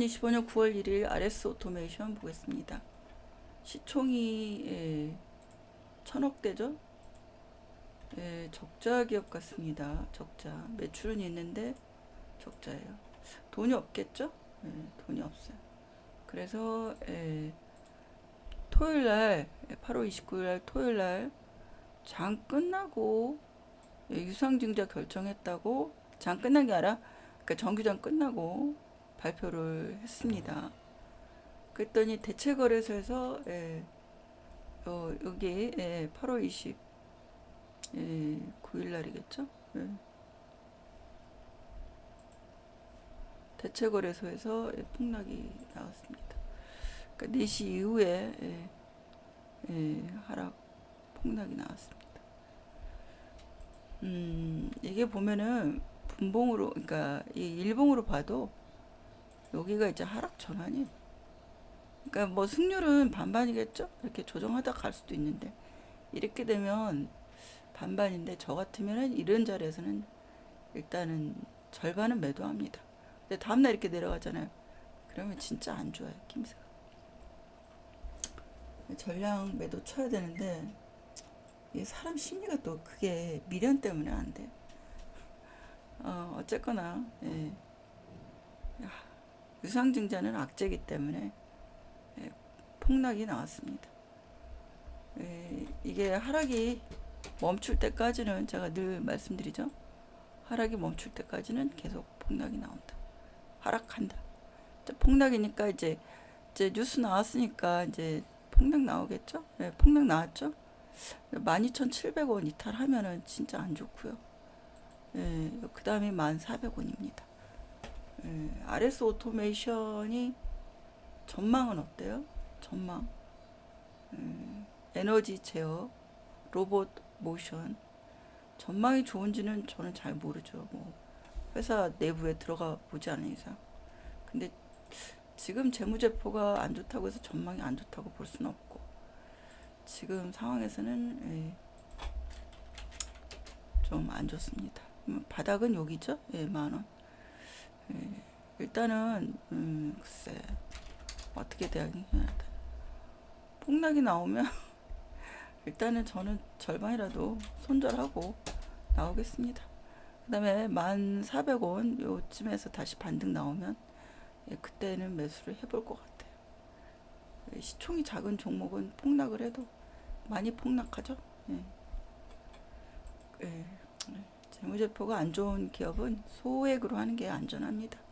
2025년 9월 1일 RS 오토메이션 보겠습니다. 시총이 예, 천억 대죠? 예, 적자 기업 같습니다. 적자. 매출은 있는데 적자예요. 돈이 없겠죠? 예, 돈이 없어요. 그래서 예, 토요일 날 8월 29일 날 토요일 날 장 끝나고 예, 유상증자 결정했다고 장 끝난 게 아니라 그러니까 정규장 끝나고 발표를 했습니다. 그랬더니 대체거래소에서 예, 어, 여기 예, 8월 20 예, 9일 날이겠죠? 예. 대체거래소에서 예, 폭락이 나왔습니다. 그러니까 4시 이후에 예, 예, 하락 폭락이 나왔습니다. 음, 이게 보면은 분봉으로 그러니까 이 일봉으로 봐도 여기가 이제 하락 전환이에요. 그러니까 뭐 승률은 반반이겠죠? 이렇게 조정하다 갈 수도 있는데 이렇게 되면 반반인데 저 같으면은 이런 자리에서는 일단은 절반은 매도합니다. 근데 다음날 이렇게 내려가잖아요. 그러면 진짜 안 좋아요, 김새가. 전량 매도 쳐야 되는데 이 사람 심리가 또 그게 미련 때문에 안 돼요. 어, 어쨌거나 예. 야, 유상증자는 악재이기 때문에 예, 폭락이 나왔습니다. 예, 이게 하락이 멈출 때까지는 제가 늘 말씀드리죠. 하락이 멈출 때까지는 계속 폭락이 나온다. 하락한다. 폭락이니까 이제 이제 뉴스 나왔으니까 이제 폭락 나오겠죠? 예, 폭락 나왔죠? 12,700원 이탈하면은 진짜 안 좋고요. 예, 그 다음에 1,400원입니다. 예, RS 오토메이션이 전망은 어때요? 전망. 예, 에너지 제어, 로봇 모션. 전망이 좋은지는 저는 잘 모르죠. 뭐 회사 내부에 들어가 보지 않은 이상. 근데 지금 재무제표가 안 좋다고 해서 전망이 안 좋다고 볼 수는 없고 지금 상황에서는 예, 좀안 좋습니다. 음, 바닥은 여기죠? 예, 만 원. 예, 일단은 음, 글쎄 어떻게 대응이 해야 돼? 폭락이 나오면 일단은 저는 절반이라도 손절하고 나오겠습니다. 그 다음에 1,400원 요쯤에서 다시 반등 나오면 예, 그때는 매수를 해볼 것 같아요. 예, 시총이 작은 종목은 폭락을 해도 많이 폭락하죠. 예. 예. 재무제표가 안 좋은 기업은 소액으로 하는 게 안전합니다.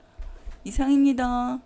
이상입니다.